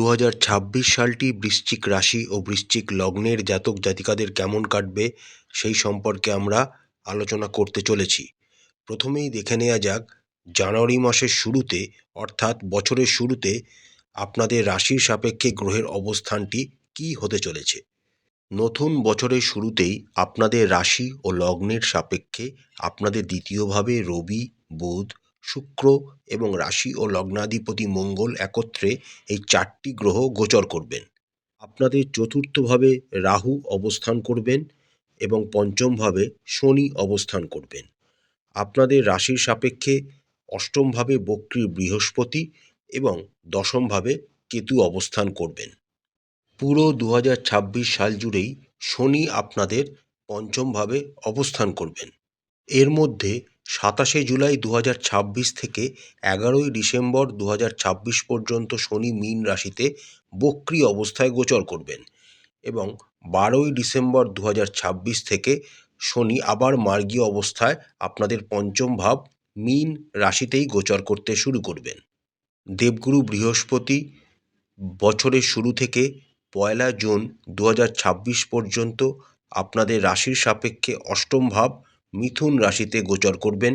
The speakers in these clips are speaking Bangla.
দু হাজার ছাব্বিশ সালটি বৃশ্চিক রাশি ও বৃশ্চিক লগ্নের জাতক জাতিকাদের কেমন কাটবে সেই সম্পর্কে আমরা আলোচনা করতে চলেছি। প্রথমেই দেখে নেওয়া যাক, জানুয়ারি মাসের শুরুতে অর্থাৎ বছরের শুরুতে আপনাদের রাশির সাপেক্ষে গ্রহের অবস্থানটি কী হতে চলেছে। নতুন বছরের শুরুতেই আপনাদের রাশি ও লগ্নের সাপেক্ষে আপনাদের দ্বিতীয়ভাবে রবি, বুধ শুক্র এবং রাশি ও লগ্নাধিপতি মঙ্গল একত্রে এই চারটি গ্রহ গোচর করবেন। আপনাদের চতুর্থভাবে রাহু অবস্থান করবেন এবং পঞ্চমভাবে শনি অবস্থান করবেন। আপনাদের রাশির সাপেক্ষে অষ্টমভাবে বক্রী বৃহস্পতি এবং দশমভাবে কেতু অবস্থান করবেন। পুরো দু হাজার ছাব্বিশ সাল জুড়েই শনি আপনাদের পঞ্চমভাবে অবস্থান করবেন। এর মধ্যে সাতাশে জুলাই দু হাজার ছাব্বিশ থেকে এগারোই ডিসেম্বর দু হাজার ছাব্বিশ পর্যন্ত শনি মীন রাশিতে বক্রী অবস্থায় গোচর করবেন এবং বারোই ডিসেম্বর দু হাজার ছাব্বিশ থেকে শনি আবার মার্গীয় অবস্থায় আপনাদের পঞ্চম ভাব মীন রাশিতেই গোচর করতে শুরু করবেন। দেবগুরু বৃহস্পতি, বছরের শুরু থেকে পয়লা জুন দু হাজার ছাব্বিশ পর্যন্ত আপনাদের রাশির সাপেক্ষে অষ্টম ভাব মিথুন রাশিতে গোচর করবেন।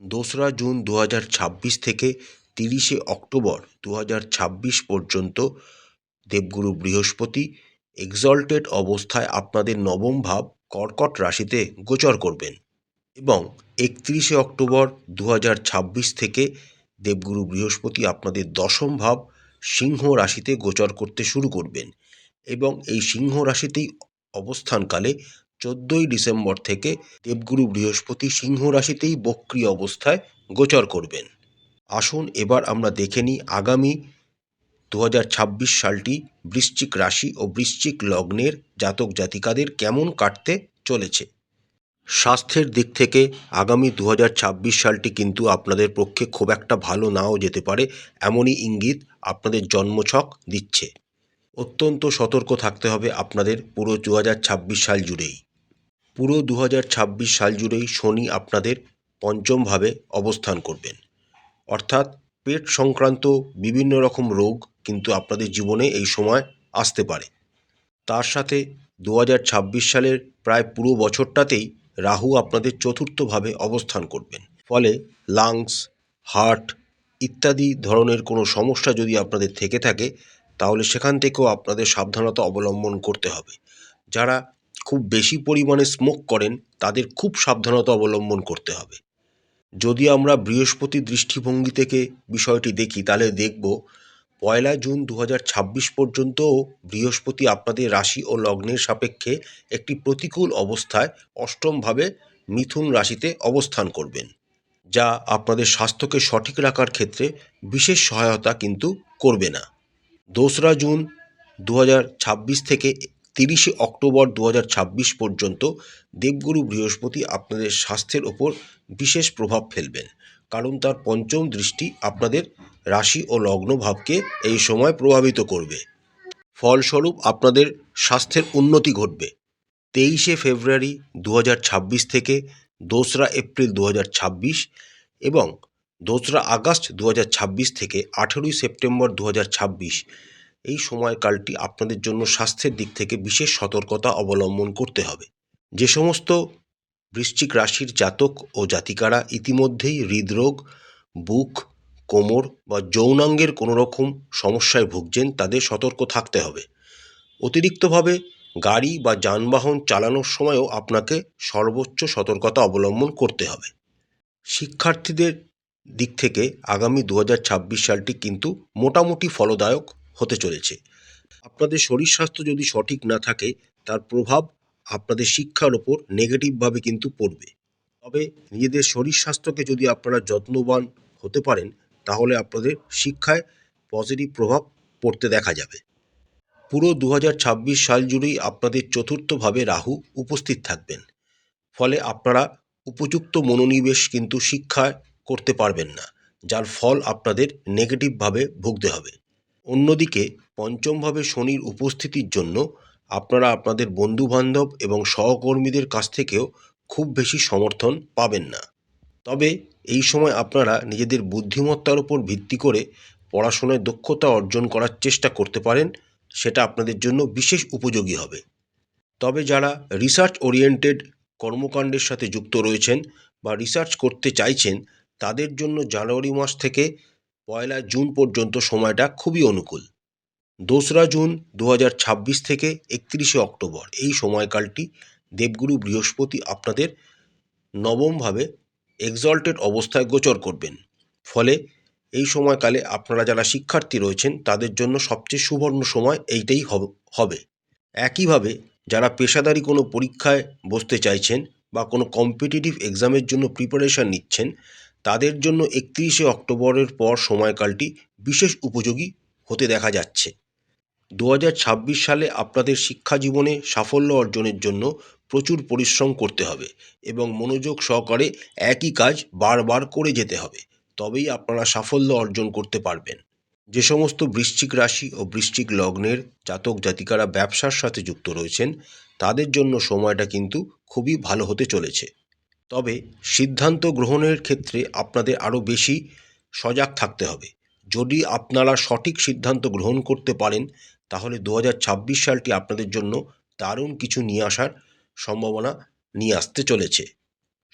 দোসরা জুন দু হাজার ছাব্বিশ থেকে তিরিশে অক্টোবর দু হাজার ছাব্বিশ পর্যন্ত দেবগুরু বৃহস্পতি এক্সল্টেড অবস্থায় আপনাদের নবম ভাব কর্কট রাশিতে গোচর করবেন এবং একত্রিশে অক্টোবর দু হাজার ছাব্বিশ থেকে দেবগুরু বৃহস্পতি আপনাদের দশম ভাব সিংহ রাশিতে গোচর করতে শুরু করবেন এবং এই সিংহ রাশিতেই অবস্থানকালে চোদ্দোই ডিসেম্বর থেকে দেবগুরু বৃহস্পতি সিংহ রাশিতেই বক্রী অবস্থায় গোচর করবেন। আসুন এবার আমরা দেখে নিই আগামী দু হাজার ছাব্বিশ সালটি বৃশ্চিক রাশি ও বৃশ্চিক লগ্নের জাতক জাতিকাদের কেমন কাটতে চলেছে। স্বাস্থ্যের দিক থেকে আগামী দু হাজার ছাব্বিশ সালটি কিন্তু আপনাদের পক্ষে খুব একটা ভালো নাও যেতে পারে, এমনই ইঙ্গিত আপনাদের জন্মছক দিচ্ছে। অত্যন্ত সতর্ক থাকতে হবে আপনাদের পুরো দু হাজার ছাব্বিশ সাল জুড়েই। পুরো দু হাজার ছাব্বিশ সাল জুড়েই শনি আপনাদের পঞ্চমভাবে অবস্থান করবেন। অর্থাৎ পেট সংক্রান্ত বিভিন্ন রকম রোগ কিন্তু আপনাদের জীবনে এই সময় আসতে পারে। তার সাথে দু হাজার ছাব্বিশ সালের প্রায় পুরো বছরটাতেই রাহু আপনাদের চতুর্থভাবে অবস্থান করবেন। ফলে লাংস হার্ট ইত্যাদি ধরনের কোনো সমস্যা যদি আপনাদের থেকে থাকে, তাহলে সেখান থেকেও আপনাদের সাবধানতা অবলম্বন করতে হবে। যারা খুব বেশি পরিমাণে স্মোক করেন, তাদের খুব সাবধানতা অবলম্বন করতে হবে। যদি আমরা বৃহস্পতি দৃষ্টিভঙ্গি থেকে বিষয়টি দেখি, তাহলে দেখব পয়লা জুন দু হাজার ছাব্বিশ পর্যন্তও বৃহস্পতি আপনাদের রাশি ও লগ্নের সাপেক্ষে একটি প্রতিকূল অবস্থায় অষ্টমভাবে মিথুন রাশিতে অবস্থান করবেন, যা আপনাদের স্বাস্থ্যকে সঠিক রাখার ক্ষেত্রে বিশেষ সহায়তা কিন্তু করবে না। দোসরা জুন দু হাজার ছাব্বিশ থেকে তিরিশে অক্টোবর দু হাজার ছাব্বিশ পর্যন্ত দেবগুরু বৃহস্পতি আপনাদের স্বাস্থ্যের ওপর বিশেষ প্রভাব ফেলবেন। কারণ তার পঞ্চম দৃষ্টি আপনাদের রাশি ও লগ্ন ভাবকে এই সময় প্রভাবিত করবে। ফলস্বরূপ আপনাদের স্বাস্থ্যের উন্নতি ঘটবে। তেইশে ফেব্রুয়ারি দু হাজার ছাব্বিশ থেকে দোসরা এপ্রিল দু হাজার ছাব্বিশ এবং দোসরা আগস্ট দু হাজার ছাব্বিশ থেকে আঠেরোই সেপ্টেম্বর দু হাজার ছাব্বিশ এই সময়কালটি আপনাদের জন্য স্বাস্থ্যের দিক থেকে বিশেষ সতর্কতা অবলম্বন করতে হবে। যে সমস্ত বৃশ্চিক রাশির জাতক ও জাতিকারা ইতিমধ্যেই হৃদরোগ, বুক, কোমর বা যৌনাঙ্গের কোনো রকম সমস্যায় ভুগছেন, তাদের সতর্ক থাকতে হবে। অতিরিক্তভাবে গাড়ি বা যানবাহন চালানোর সময়ও আপনাকে সর্বোচ্চ সতর্কতা অবলম্বন করতে হবে। শিক্ষার্থীদের দিক থেকে আগামী দু হাজার ছাব্বিশ সালটি কিন্তু মোটামুটি ফলদায়ক হতে চলেছে। আপনাদের শরীর স্বাস্থ্য যদি সঠিক না থাকে, তার প্রভাব আপনাদের শিক্ষার ওপর নেগেটিভভাবে কিন্তু পড়বে। তবে নিজেদের শরীর স্বাস্থ্যকে যদি আপনারা যত্নবান হতে পারেন, তাহলে আপনাদের শিক্ষায় পজিটিভ প্রভাব পড়তে দেখা যাবে। পুরো দু হাজার ছাব্বিশ সাল জুড়েই আপনাদের চতুর্থভাবে রাহু উপস্থিত থাকবেন। ফলে আপনারা উপযুক্ত মনোনিবেশ কিন্তু শিক্ষায় করতে পারবেন না, যার ফল আপনাদের নেগেটিভভাবে ভুগতে হবে। অন্যদিকে পঞ্চমভাবে শনির উপস্থিতির জন্য আপনারা আপনাদের বন্ধুবান্ধব এবং সহকর্মীদের কাছ থেকেও খুব বেশি সমর্থন পাবেন না। তবে এই সময় আপনারা নিজেদের বুদ্ধিমত্তার উপর ভিত্তি করে পড়াশোনায় দক্ষতা অর্জন করার চেষ্টা করতে পারেন, সেটা আপনাদের জন্য বিশেষ উপযোগী হবে। তবে যারা রিসার্চ ওরিয়েন্টেড কর্মকাণ্ডের সাথে যুক্ত রয়েছেন বা রিসার্চ করতে চাইছেন, তাদের জন্য জানুয়ারি মাস থেকে পয়লা জুন পর্যন্ত সময়টা খুবই অনুকূল। দোসরা জুন দু হাজার ছাব্বিশ থেকে একত্রিশে অক্টোবর, এই সময়কালটি দেবগুরু বৃহস্পতি আপনাদের নবমভাবে এক্সল্টেড অবস্থায় গোচর করবেন। ফলে এই সময়কালে আপনারা যারা শিক্ষার্থী রয়েছেন, তাদের জন্য সবচেয়ে সুবর্ণ সময় এইটাই হবে একইভাবে যারা পেশাদারি কোনো পরীক্ষায় বসতে চাইছেন বা কোনো কম্পিটিটিভ এক্সামের জন্য প্রিপারেশন নিচ্ছেন তাদের জন্য একত্রিশে অক্টোবরের পর সময়কালটি বিশেষ উপযোগী হতে দেখা যাচ্ছে। দু হাজার ছাব্বিশ সালে আপনাদের শিক্ষা জীবনে সাফল্য অর্জনের জন্য প্রচুর পরিশ্রম করতে হবে এবং মনোযোগ সহকারে একই কাজ বারবার করে যেতে হবে, তবেই আপনারা সাফল্য অর্জন করতে পারবেন। যে সমস্ত বৃশ্চিক রাশি ও বৃশ্চিক লগ্নের জাতক জাতিকারা ব্যবসার সাথে যুক্ত রয়েছেন, তাদের জন্য সময়টা কিন্তু খুবই ভালো হতে চলেছে। তবে সিদ্ধান্ত গ্রহণের ক্ষেত্রে আপনাদের আরও বেশি সজাগ থাকতে হবে। যদি আপনারা সঠিক সিদ্ধান্ত গ্রহণ করতে পারেন, তাহলে দু হাজার ছাব্বিশ সালটি আপনাদের জন্য দারুণ কিছু নিয়ে আসার সম্ভাবনা নিয়ে আসতে চলেছে।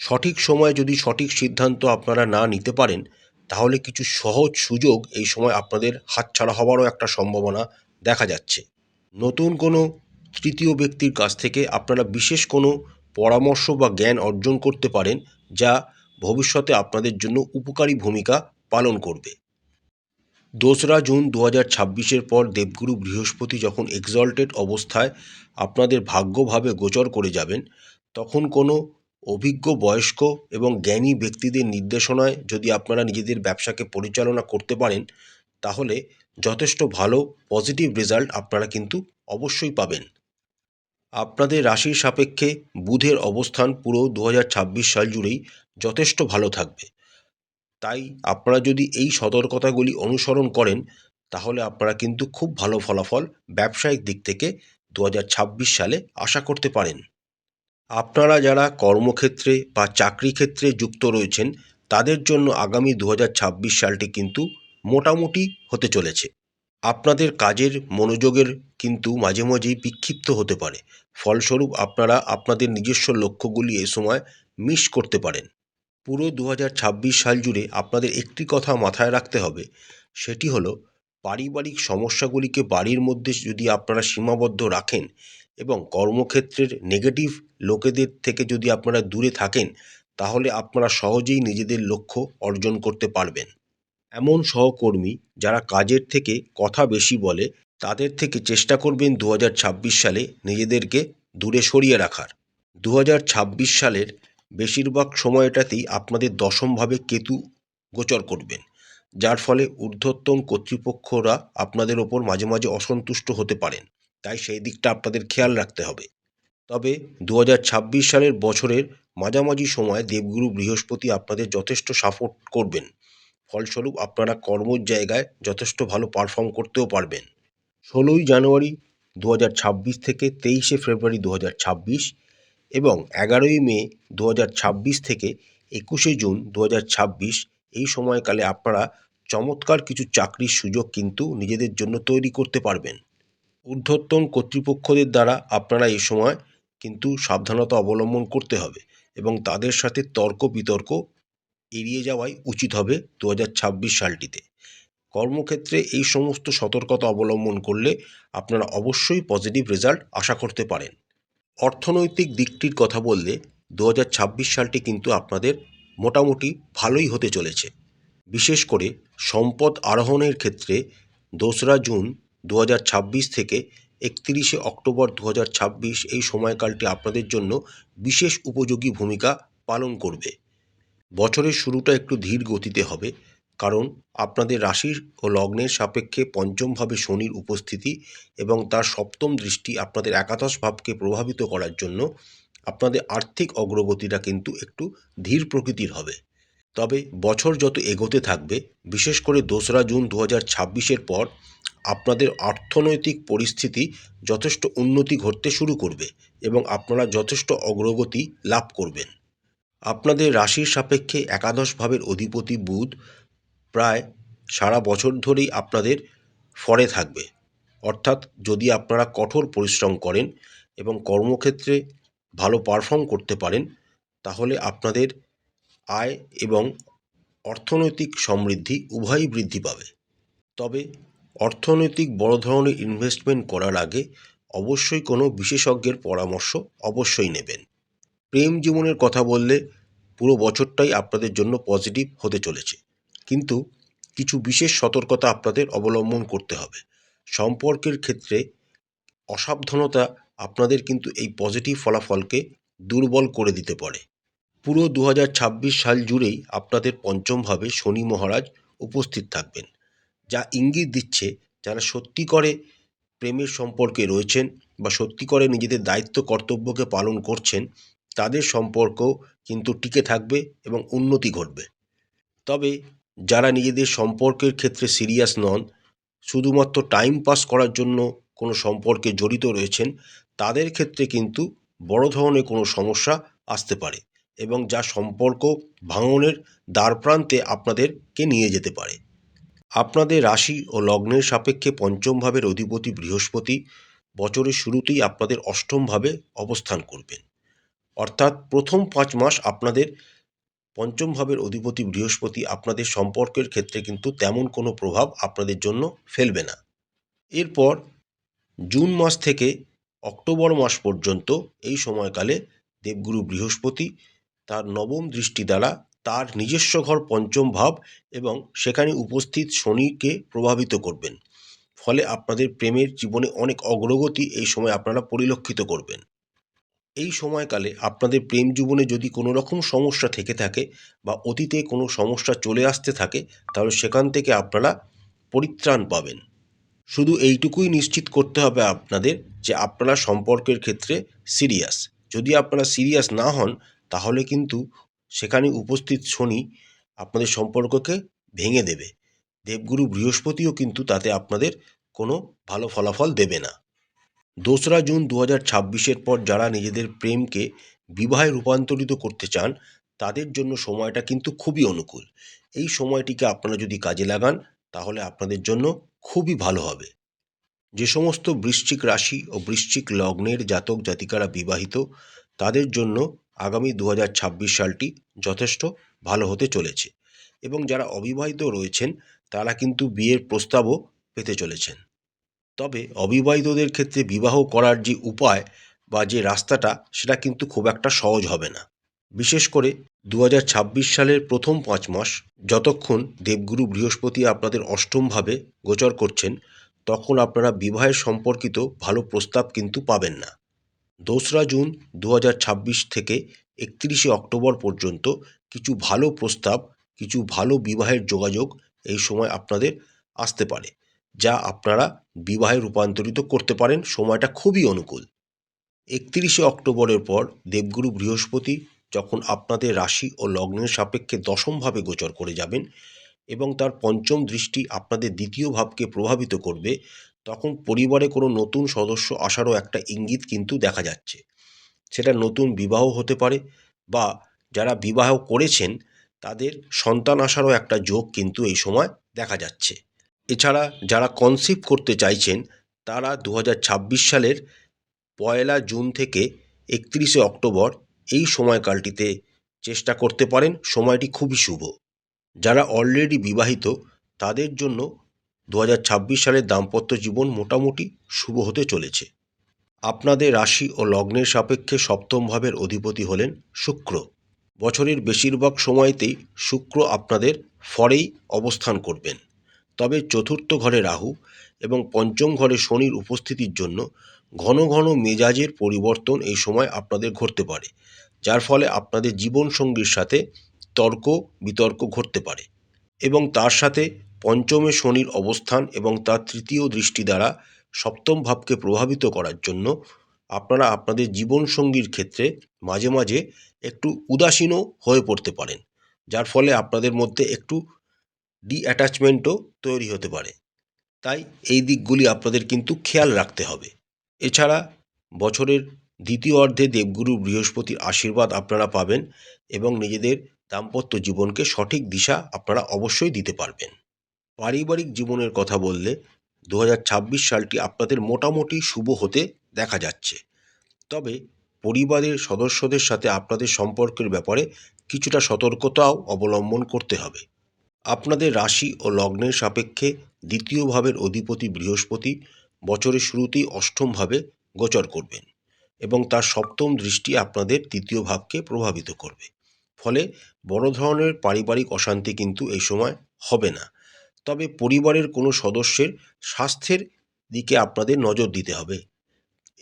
সঠিক সময়ে যদি সঠিক সিদ্ধান্ত আপনারা না নিতে পারেন, তাহলে কিছু সহজ সুযোগ এই সময় আপনাদের হাতছাড়া হওয়ারও একটা সম্ভাবনা দেখা যাচ্ছে। নতুন কোনো তৃতীয় ব্যক্তির কাছ থেকে আপনারা বিশেষ কোনো পরামর্শ বা জ্ঞান অর্জন করতে পারেন, যা ভবিষ্যতে আপনাদের জন্য উপকারী ভূমিকা পালন করবে। দোসরা জুন দু হাজার ছাব্বিশের পর দেবগুরু বৃহস্পতি যখন এক্সল্টেড অবস্থায় আপনাদের ভাগ্যভাবে গোচর করে যাবেন, তখন কোনো অভিজ্ঞ, বয়স্ক এবং জ্ঞানী ব্যক্তিদের নির্দেশনায় যদি আপনারা নিজেদের ব্যবসাকে পরিচালনা করতে পারেন, তাহলে যথেষ্ট ভালো পজিটিভ রেজাল্ট আপনারা কিন্তু অবশ্যই পাবেন। আপনাদের রাশির সাপেক্ষে বুধের অবস্থান পুরো দু হাজার ছাব্বিশ সাল জুড়েই যথেষ্ট ভালো থাকবে। তাই আপনারা যদি এই সতর্কতাগুলি অনুসরণ করেন, তাহলে আপনারা কিন্তু খুব ভালো ফলাফল ব্যবসায়িক দিক থেকে দু হাজার ছাব্বিশ সালে আশা করতে পারেন। আপনারা যারা কর্মক্ষেত্রে বা চাকরি ক্ষেত্রে যুক্ত রয়েছেন, তাদের জন্য আগামী দু হাজার ছাব্বিশ সালটি কিন্তু মোটামুটি হতে চলেছে। আপনাদের কাজের মনোযোগের কিন্তু মাঝে মাঝেই বিক্ষিপ্ত হতে পারে। ফলস্বরূপ আপনারা আপনাদের নিজস্ব লক্ষ্যগুলি এ সময় মিস করতে পারেন। পুরো দু হাজার ছাব্বিশ সাল জুড়ে আপনাদের একটি কথা মাথায় রাখতে হবে, সেটি হলো পারিবারিক সমস্যাগুলিকে বাড়ির মধ্যে যদি আপনারা সীমাবদ্ধ রাখেন এবং কর্মক্ষেত্রের নেগেটিভ লোকেদের থেকে যদি আপনারা দূরে থাকেন, তাহলে আপনারা সহজেই নিজেদের লক্ষ্য অর্জন করতে পারবেন। এমন সহকর্মী যারা কাজের থেকে কথা বেশি বলে, তাদের থেকে চেষ্টা করবেন দু হাজার ছাব্বিশ সালে নিজেদেরকে দূরে সরিয়ে রাখার। দু হাজার ছাব্বিশ সালের বেশিরভাগ সময়টাতেই আপনাদের দশমভাবে কেতু গোচর করবেন, যার ফলে ঊর্ধ্বতন কর্তৃপক্ষরা আপনাদের ওপর মাঝে মাঝে অসন্তুষ্ট হতে পারেন। তাই সেই দিকটা আপনাদের খেয়াল রাখতে হবে। তবে দু হাজার ছাব্বিশ সালের বছরের মাঝামাঝি সময় দেবগুরু বৃহস্পতি আপনাদের যথেষ্ট সাপোর্ট করবেন। ফলস্বরূপ আপনারা কর্মর জায়গায় যথেষ্ট ভালো পারফর্ম করতেও পারবেন। ষোলোই জানুয়ারি দু হাজার ছাব্বিশ থেকে তেইশে ফেব্রুয়ারি দু হাজার ছাব্বিশ এবং এগারোই মে দু হাজার ছাব্বিশ থেকে একুশে জুন দু হাজার ছাব্বিশ এই সময়কালে আপনারা চমৎকার কিছু চাকরির সুযোগ কিন্তু নিজেদের জন্য তৈরি করতে পারবেন। ঊর্ধ্বতন কর্তৃপক্ষদের দ্বারা আপনারা এই সময় কিন্তু সাবধানতা অবলম্বন করতে হবে এবং তাদের সাথে তর্ক বিতর্ক এড়িয়ে যাওয়াই উচিত হবে দু হাজার ছাব্বিশ সালটিতে। কর্মক্ষেত্রে এই সমস্ত সতর্কতা অবলম্বন করলে আপনারা অবশ্যই পজিটিভ রেজাল্ট আশা করতে পারেন। অর্থনৈতিক দিকটির কথা বললে দু হাজার ছাব্বিশ সালটি কিন্তু আপনাদের মোটামুটি ভালোই হতে চলেছে। বিশেষ করে সম্পদ আরোহণের ক্ষেত্রে দোসরা জুন দু হাজার ছাব্বিশ থেকে একত্রিশে অক্টোবর দু হাজার ছাব্বিশ এই সময়কালটি আপনাদের জন্য বিশেষ উপযোগী ভূমিকা পালন করবে। বছরের শুরুটা একটু ধীর গতিতে হবে, কারণ আপনাদের রাশির ও লগ্নের সাপেক্ষে পঞ্চমভাবে শনির উপস্থিতি এবং তার সপ্তম দৃষ্টি আপনাদের একাদশ ভাবকে প্রভাবিত করার জন্য আপনাদের আর্থিক অগ্রগতিটা কিন্তু একটু ধীর প্রকৃতির হবে। তবে বছর যত এগোতে থাকবে, বিশেষ করে দোসরা জুন দু হাজার পর, আপনাদের অর্থনৈতিক পরিস্থিতি যথেষ্ট উন্নতি ঘটতে শুরু করবে এবং আপনারা যথেষ্ট অগ্রগতি লাভ করবেন। আপনাদের রাশির সাপেক্ষে একাদশ ভাবের অধিপতি বুধ প্রায় সারা বছর ধরেই আপনাদের ফরে থাকবে। অর্থাৎ যদি আপনারা কঠোর পরিশ্রম করেন এবং কর্মক্ষেত্রে ভালো পারফর্ম করতে পারেন, তাহলে আপনাদের আয় এবং অর্থনৈতিক সমৃদ্ধি উভয়ই বৃদ্ধি পাবে। তবে অর্থনৈতিক বড় ধরনের ইনভেস্টমেন্ট করার আগে অবশ্যই কোনো বিশেষজ্ঞের পরামর্শ অবশ্যই নেবেন। প্রেম জীবনের কথা বললে পুরো বছরটাই আপনাদের জন্য পজিটিভ হতে চলেছে। কিন্তু কিছু বিশেষ সতর্কতা আপনাদের অবলম্বন করতে হবে। সম্পর্কের ক্ষেত্রে অসাবধানতা আপনাদের কিন্তু এই পজিটিভ ফলাফলকে দুর্বল করে দিতে পারে। পুরো দু হাজার ছাব্বিশ সাল জুড়েই আপনাদের পঞ্চমভাবে শনি মহারাজ উপস্থিত থাকবেন, যা ইঙ্গিত দিচ্ছে যারা সত্যি করে প্রেমের সম্পর্কে রয়েছেন বা সত্যি করে নিজেদের দায়িত্ব কর্তব্যকে পালন করছেন তাদের সম্পর্ক কিন্তু টিকে থাকবে এবং উন্নতি ঘটবে। তবে যারা নিজেদের সম্পর্কের ক্ষেত্রে সিরিয়াস নন, শুধুমাত্র টাইম পাস করার জন্য কোনো সম্পর্কে জড়িত রয়েছেন, তাদের ক্ষেত্রে কিন্তু বড় ধরনের কোনো সমস্যা আসতে পারে এবং যা সম্পর্ক ভাঙনের দ্বারপ্রান্তে আপনাদেরকে নিয়ে যেতে পারে। আপনাদের রাশি ও লগ্নের সাপেক্ষে পঞ্চম ভাবের অধিপতি বৃহস্পতি বছরের শুরুতেই আপনাদের অষ্টমভাবে অবস্থান করবেন। অর্থাৎ প্রথম পাঁচ মাস আপনাদের পঞ্চম ভাবের অধিপতি বৃহস্পতি আপনাদের সম্পর্কের ক্ষেত্রে কিন্তু তেমন কোনো প্রভাব আপনাদের জন্য ফেলবে না। এরপর জুন মাস থেকে অক্টোবর মাস পর্যন্ত এই সময়কালে দেবগুরু বৃহস্পতি তার নবম দৃষ্টি দ্বারা তার নিজস্ব ঘর পঞ্চম ভাব এবং সেখানে উপস্থিত শনিকে প্রভাবিত করবেন। ফলে আপনাদের প্রেমের জীবনে অনেক অগ্রগতি এই সময় আপনারা পরিলক্ষিত করবেন। এই সময়কালে আপনাদের প্রেম জীবনে যদি কোনো রকম সমস্যা থেকে থাকে বা অতীতে কোনো সমস্যা চলে আসতে থাকে, তাহলে সেখান থেকে আপনারা পরিত্রাণ পাবেন। শুধু এইটুকুই নিশ্চিত করতে হবে আপনাদের যে আপনারা সম্পর্কের ক্ষেত্রে সিরিয়াস। যদি আপনারা সিরিয়াস না হন, তাহলে কিন্তু সেখানে উপস্থিত শনি আপনাদের সম্পর্ককে ভেঙে দেবে। দেবগুরু বৃহস্পতিও কিন্তু তাতে আপনাদের কোনো ভালো ফলাফল দেবে না। দোসরা জুন দু হাজার ছাব্বিশের পর যারা নিজেদের প্রেমকে বিবাহে রূপান্তরিত করতে চান, তাদের জন্য সময়টা কিন্তু খুবই অনুকূল। এই সময়টিকে আপনারা যদি কাজে লাগান, তাহলে আপনাদের জন্য খুবই ভালো হবে। যে সমস্ত বৃশ্চিক রাশি ও বৃশ্চিক লগ্নের জাতক জাতিকারা বিবাহিত, তাদের জন্য আগামী দু হাজার ছাব্বিশ সালটি যথেষ্ট ভালো হতে চলেছে। এবং যারা অবিবাহিত রয়েছেন, তারা কিন্তু বিয়ের প্রস্তাবও পেতে চলেছেন। তবে অবিবাহিতদের ক্ষেত্রে বিবাহ করার যে উপায় বা যে রাস্তাটা, সেটা কিন্তু খুব একটা সহজ হবে না। বিশেষ করে দু হাজার ছাব্বিশ সালের প্রথম পাঁচ মাস, যতক্ষণ দেবগুরু বৃহস্পতি আপনাদের অষ্টমভাবে গোচর করছেন, তখন আপনারা বিবাহের সম্পর্কিত ভালো প্রস্তাব কিন্তু পাবেন না। দোসরা জুন দু হাজার ছাব্বিশ থেকে একত্রিশে অক্টোবর পর্যন্ত কিছু ভালো প্রস্তাব, কিছু ভালো বিবাহের যোগাযোগ এই সময় আপনাদের আসতে পারে। যা আপনারা বিবাহে রূপান্তরিত করতে পারেন। সময়টা খুবই অনুকূল। একত্রিশে অক্টোবরের পর দেবগুরু বৃহস্পতি যখন আপনাদের রাশি ও লগ্নের সাপেক্ষে দশমভাবে গোচর করে যাবেন এবং তার পঞ্চম দৃষ্টি আপনাদের দ্বিতীয় ভাবকে প্রভাবিত করবে, তখন পরিবারে কোনো নতুন সদস্য আসারও একটা ইঙ্গিত কিন্তু দেখা যাচ্ছে। সেটা নতুন বিবাহ হতে পারে বা যারা বিবাহ করেছেন, তাদের সন্তান আসারও একটা যোগ কিন্তু এই সময় দেখা যাচ্ছে। এছাড়া যারা কনসিভ করতে চাইছেন, তারা দু হাজার ছাব্বিশ সালের পয়লা জুন থেকে একত্রিশে অক্টোবর এই সময়কালটিতে চেষ্টা করতে পারেন। সময়টি খুবই শুভ। যারা অলরেডি বিবাহিত, তাদের জন্য দু হাজার ছাব্বিশ সালের দাম্পত্য জীবন মোটামুটি শুভ হতে চলেছে। আপনাদের রাশি ও লগ্নের সাপেক্ষে সপ্তম ভাবের অধিপতি হলেন শুক্র। বছরের বেশিরভাগ সময়তেই শুক্র আপনাদের ফরেই অবস্থান করবেন। তবে চতুর্থ ঘরে রাহু এবং পঞ্চম ঘরে শনির উপস্থিতির জন্য ঘন ঘন মেজাজের পরিবর্তন এই সময় আপনাদের ঘটতে পারে, যার ফলে আপনাদের জীবনসঙ্গীর সাথে তর্ক বিতর্ক ঘটতে পারে এবং তার সাথে পঞ্চমে শনির অবস্থান এবং তার তৃতীয় দৃষ্টি দ্বারা সপ্তম ভাবকে প্রভাবিত করার জন্য আপনারা আপনাদের জীবনসঙ্গীর ক্ষেত্রে মাঝে মাঝে একটু উদাসীনও হয়ে পড়তে পারেন, যার ফলে আপনাদের মধ্যে একটু ডিঅ্যাটাচমেন্টও তৈরি হতে পারে। তাই এই দিকগুলি আপনাদের কিন্তু খেয়াল রাখতে হবে। এছাড়া বছরের দ্বিতীয় অর্ধে দেবগুরু বৃহস্পতির আশীর্বাদ আপনারা পাবেন এবং নিজেদের দাম্পত্য জীবনকে সঠিক দিশা আপনারা অবশ্যই দিতে পারবেন। পারিবারিক জীবনের কথা বললে দু হাজার ছাব্বিশ সালটি আপনাদের মোটামুটি শুভ হতে দেখা যাচ্ছে। তবে পরিবারের সদস্যদের সাথে আপনাদের সম্পর্কের ব্যাপারে কিছুটা সতর্কতাও অবলম্বন করতে হবে। আপনাদের রাশি ও লগ্নের সাপেক্ষে দ্বিতীয় ভাবের অধিপতি বৃহস্পতি বছরের শুরুতেই অষ্টমভাবে গোচর করবেন এবং তার সপ্তম দৃষ্টি আপনাদের তৃতীয় ভাবকে প্রভাবিত করবে। ফলে বড় ধরনের পারিবারিক অশান্তি কিন্তু এই সময় হবে না। তবে পরিবারের কোনো সদস্যের স্বাস্থ্যের দিকে আপনাদের নজর দিতে হবে।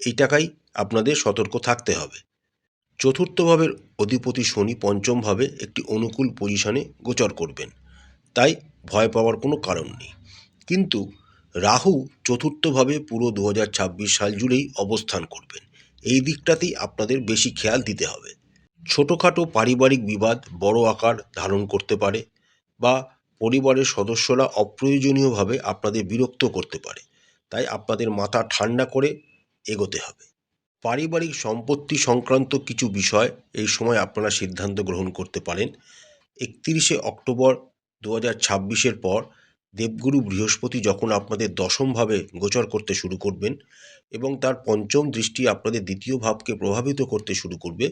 এই টাকাই আপনাদের সতর্ক থাকতে হবে। চতুর্থ ভাবের অধিপতি শনি পঞ্চমভাবে একটি অনুকূল পজিশনে গোচর করবেন। তাই ভয় পাওয়ার কোনো কারণ নেই। কিন্তু রাহু চতুর্থভাবে পুরো দু হাজার ছাব্বিশ সাল জুড়েই অবস্থান করবেন। এই দিকটাতেই আপনাদের বেশি খেয়াল দিতে হবে। ছোটোখাটো পারিবারিক বিবাদ বড় আকার ধারণ করতে পারে বা পরিবারের সদস্যরা অপ্রয়োজনীয়ভাবে আপনাদের বিরক্ত করতে পারে। তাই আপনাদের মাথা ঠান্ডা করে এগোতে হবে। পারিবারিক সম্পত্তি সংক্রান্ত কিছু বিষয় এই সময় আপনারা সিদ্ধান্ত গ্রহণ করতে পারেন। একত্রিশে অক্টোবর দু হাজার ছাব্বিশের পর দেবগুরু বৃহস্পতি যখন আপনাদের দশমভাবে গোচর করতে শুরু করবেন এবং তার পঞ্চম দৃষ্টি আপনাদের দ্বিতীয় ভাবকে প্রভাবিত করতে শুরু করবে,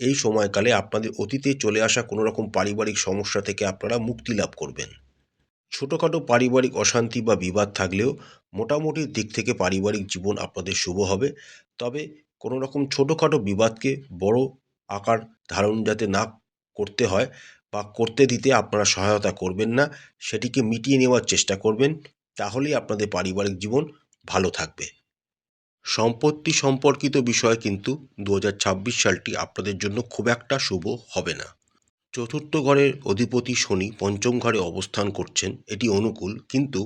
এই সময়কালে আপনাদের অতীতে চলে আসা কোনো রকম পারিবারিক সমস্যা থেকে আপনারা মুক্তি লাভ করবেন। ছোটোখাটো পারিবারিক অশান্তি বা বিবাদ থাকলেও মোটামুটি দিক থেকে পারিবারিক জীবন আপনাদের শুভ হবে। তবে কোনো রকম ছোটোখাটো বিবাদকে বড় আকার ধারণ যাতে না করতে হয় বা করতে দিতে আপনারা সহায়তা করবেন না, সেটিকে মিটিয়ে নেওয়ার চেষ্টা করবেন, তাহলেই আপনাদের পারিবারিক জীবন ভালো থাকবে। সম্পত্তি সম্পর্কিত বিষয় কিন্তু দু হাজার ছাব্বিশ সালটি আপনাদের জন্য খুব একটা শুভ হবে না। চতুর্থ ঘরের অধিপতি শনি পঞ্চম ঘরে অবস্থান করছেন, এটি অনুকূল, কিন্তু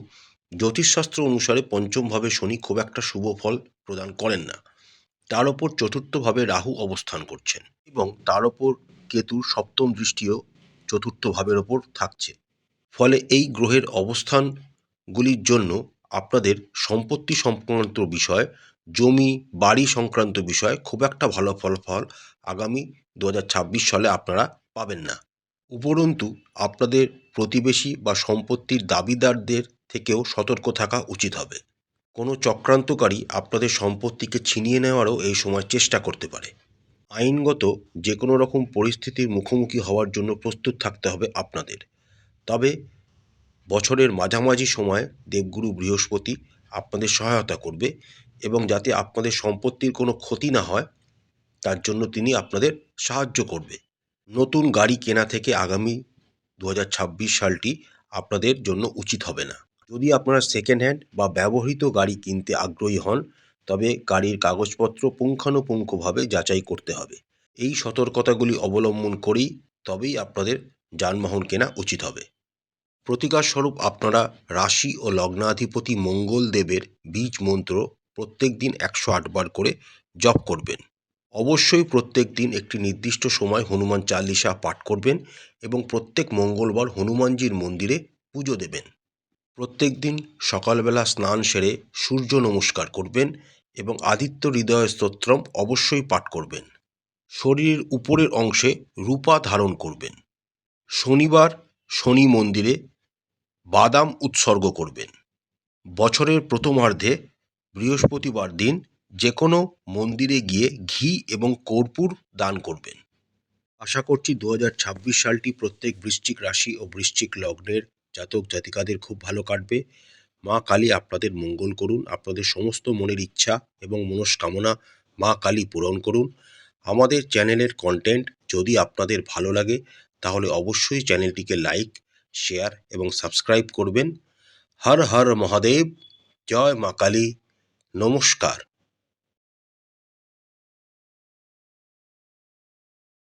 জ্যোতিষশাস্ত্র অনুসারে পঞ্চমভাবে শনি খুব একটা শুভ ফল প্রদান করেন না। তার ওপর চতুর্থভাবে রাহু অবস্থান করছেন এবং তার ওপর কেতুর সপ্তম দৃষ্টিও চতুর্থ ভাবের ওপর থাকছে। ফলে এই গ্রহের অবস্থানগুলির জন্য আপনাদের সম্পত্তি সংক্রান্ত বিষয়, জমি, বাড়ি সংক্রান্ত বিষয় খুব একটা ভালো ফলাফল আগামী দু হাজার ছাব্বিশ সালে আপনারা পাবেন না। উপরন্তু, আপনাদের প্রতিবেশী বা সম্পত্তির দাবিদারদের থেকেও সতর্ক থাকা উচিত হবে। কোনো চক্রান্তকারী আপনাদের সম্পত্তিকে ছিনিয়ে নেওয়ারও এই সময় চেষ্টা করতে পারে। আইনগত যে কোনো রকম পরিস্থিতির মুখোমুখি হওয়ার জন্য প্রস্তুত থাকতে হবে আপনাদের। তবে বছরের মাঝামাঝি সময় দেবগুরু বৃহস্পতি আপনাদের সহায়তা করবে এবং যাতে আপনাদের সম্পত্তির কোনো ক্ষতি না হয়, তার জন্য তিনি আপনাদের সাহায্য করবে। নতুন গাড়ি কেনা থেকে আগামী দু হাজার ছাব্বিশ সালটি আপনাদের জন্য উচিত হবে না। যদি আপনারা সেকেন্ড হ্যান্ড বা ব্যবহৃত গাড়ি কিনতে আগ্রহী হন তবে গাড়ির কাগজপত্র পুঙ্খানুপুঙ্খভাবে যাচাই করতে হবে। এই সতর্কতাগুলি অবলম্বন করেই তবেই আপনাদের যানবাহন কেনা উচিত হবে। প্রতিকার স্বরূপ আপনারা রাশি ও লগ্নাধিপতি মঙ্গল দেবের বীজ মন্ত্র প্রত্যেক দিন একশো আটবার করে জপ করবেন। অবশ্যই প্রত্যেক দিন একটি নির্দিষ্ট সময় হনুমান চালিসা পাঠ করবেন এবং প্রত্যেক মঙ্গলবার হনুমানজির মন্দিরে পুজো দেবেন। প্রত্যেক দিন সকালবেলা স্নান সেরে সূর্য নমস্কার করবেন এবং আদিত্য হৃদয় স্তোত্রম অবশ্যই পাঠ করবেন। শরীরের উপরের অংশে রূপা ধারণ করবেন। শনিবার শনি মন্দিরে বাদাম উৎসর্গ করবেন। বছরের প্রথমার্ধে বৃহস্পতিবার দিন যে কোনো মন্দিরে গিয়ে ঘি এবং কর্পূর দান করবেন। আশা করছি দু হাজার ছাব্বিশ সালটি প্রত্যেক বৃশ্চিক রাশি ও বৃশ্চিক লগ্নের জাতক জাতিকাদের খুব ভালো কাটবে। মা কালী আপনাদের মঙ্গল করুন, আপনাদের সমস্ত মনের ইচ্ছা এবং মনস্কামনা মা কালী পূরণ করুন। আমাদের চ্যানেলের কন্টেন্ট যদি আপনাদের ভালো লাগে, তাহলে অবশ্যই চ্যানেলটিকে লাইক শেয়ার এবং সাবস্ক্রাইব করবেন। হর হর মহাদেব, জয় মা কালী, নমস্কার।